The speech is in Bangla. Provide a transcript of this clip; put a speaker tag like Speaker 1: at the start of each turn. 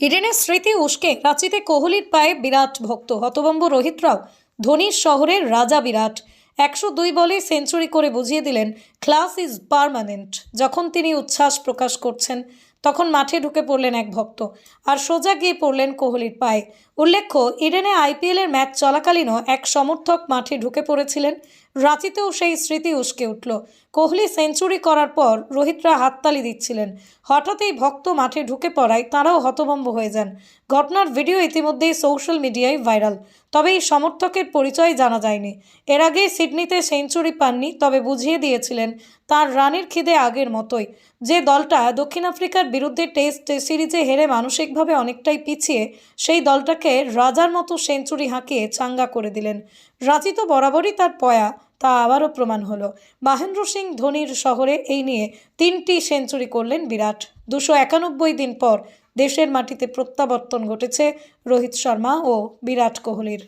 Speaker 1: ইডেনের স্মৃতি উস্কে রাঁচিতে কোহলির পায়ে বিরাট ভক্ত। হতবম্ব রোহিত রাও ধোনির শহরের রাজা বিরাট। একশো দুই বলে সেঞ্চুরি করে বুঝিয়ে দিলেন, ক্লাস ইজ পারমানেন্ট যখন তিনি উচ্ছ্বাস প্রকাশ করছেন। তখন মাঠে ঢুকে পড়লেন এক ভক্ত আর সোজা গিয়ে পড়লেন কোহলির পায়ে। উল্লেখ্য, ইডেনে আইপিএলের ম্যাচ চলাকালীনও এক সমর্থক মাঠে ঢুকে পড়েছিলেন। রাঁচিতেও সেই স্মৃতি উস্কে উঠল। কোহলি সেঞ্চুরি করার পর রোহিতরা হাততালি দিচ্ছিলেন। হঠাৎই ভক্ত মাঠে ঢুকে পড়ায় তাঁরাও হতভম্ব হয়ে যান। ঘটনার ভিডিও ইতিমধ্যেই সোশ্যাল মিডিয়ায় ভাইরাল। তবে এই সমর্থকের পরিচয় জানা যায়নি। এর আগে সিডনিতে সেঞ্চুরি পাননি, তবে বুঝিয়ে দিয়েছিলেন তার রানের খিদে আগের মতোই। যে দলটা দক্ষিণ আফ্রিকার বিরুদ্ধে টেস্ট সিরিজে হেরে মানসিকভাবে অনেকটাই পিছিয়ে, সেই দলটাকে রাজার মতো সেঞ্চুরি হাঁকিয়ে চাঙ্গা করে দিলেন। রাঁচি তো বরাবরই তার পয়া, তা আবারও প্রমাণ হলো। মহেন্দ্র সিং ধোনির শহরে এই নিয়ে তিনটি সেঞ্চুরি করলেন বিরাট। দুশো একানব্বই দিন পর দেশের মাটিতে প্রত্যাবর্তন ঘটেছে। রোহিত শর্মা ও বিরাট কোহলির